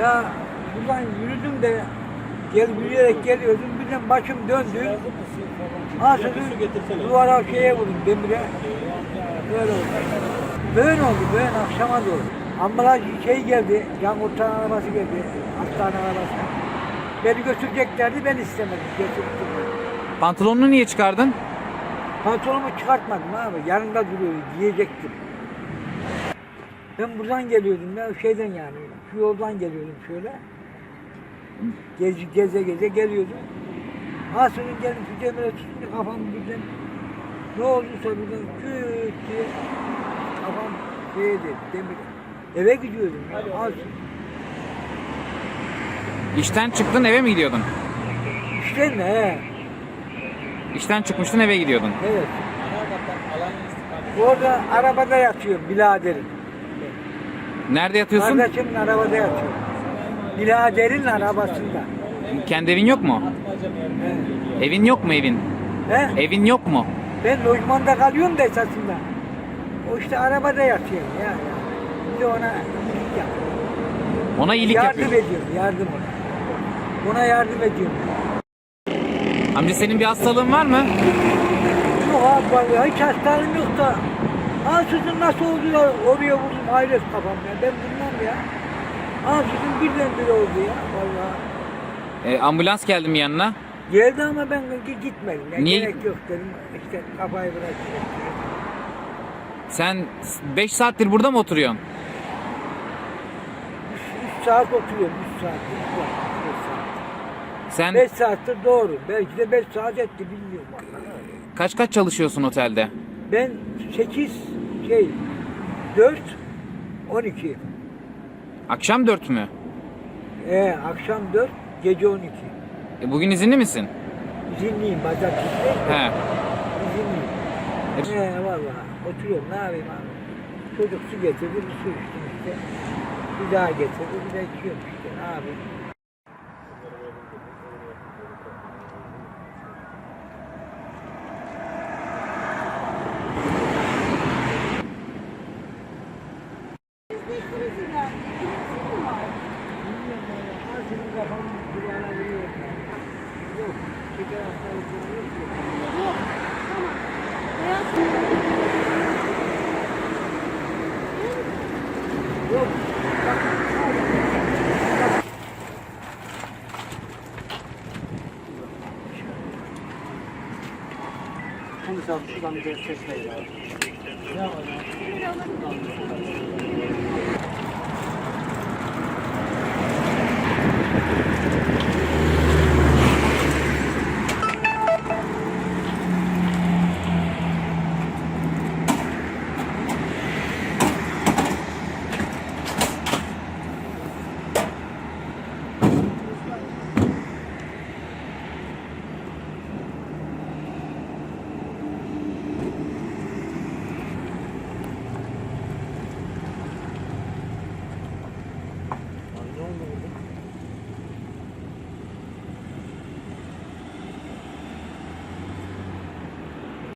Ya buradan yürüdüm de gel yürüyerek geliyordum. Birden başım döndü. Sözü duvara şeye vurdum demire. Böyle oldu. Böyle oldu böyle akşama doğru. Ambulans şey geldi, can kurtaran arabası geldi, hastane arabası. Beni götüreceklerdi, ben istemedim. Götürdüm. Pantolonunu niye çıkardın? Pantolonumu çıkartmadım abi, yanında duruyordu, giyecektim. Ben buradan geliyordum ya, şeyden yani, şu yoldan geliyordum şöyle. Gez, geze geze geliyordum. Hasılın gelip şu demire tutunca kafam birden ne olduysa birden küt diye kafam şeye dedi, demire. Eve gidiyordum ya, Hasıl. İşten çıktın eve mi gidiyordun? İşte ne? he, İşten çıkmıştın eve gidiyordun. Evet. Orada arabada yatıyorum biraderim. Nerede yatıyorsun? Kardeşimin arabada yatıyor. Biraderin arabasında. Kendi evin yok mu? He. Evin yok mu evin? He? Evin yok mu? Ben lojmanda kalıyorum da esasında. O işte arabada yatıyor ya. ya. Bir de ona iyilik yap. Ona iyilik yardım yapıyor. ediyorum, yardım ona. Ona yardım ediyorum. Amca senin bir hastalığın var mı? Yok abi hiç hastalığım yok da. Ansızın nasıl oldu ya oraya vurdum hayret kafam ya. Ben bilmem ya. Ansızın birdenbire oldu ya vallahi. E, ambulans geldi mi yanına? Geldi ama ben gi- gitmedim. Ya. Niye Gerek yok dedim. İşte kafayı bırakıyorum. Sen 5 saattir burada mı oturuyorsun? 3 saat oturuyorum. 3 saat. 3 saat. Sen 5 saattir doğru. Belki de 5 saat etti bilmiyorum. kaç kaç çalışıyorsun otelde? Ben 8 şey 4 12. Akşam 4 mü? Ee, akşam 4 gece 12. E, bugün izinli misin? İzinliyim pazartesi. He. İzinliyim. He valla oturuyorum ne yapayım abi. Çocuk su getirdi bir su içtim işte. Bir daha getirdi bir de içiyorum işte ne yapayım. Bilmiyorum valla. Ağzının kafamı kulağına vuruyorum ben.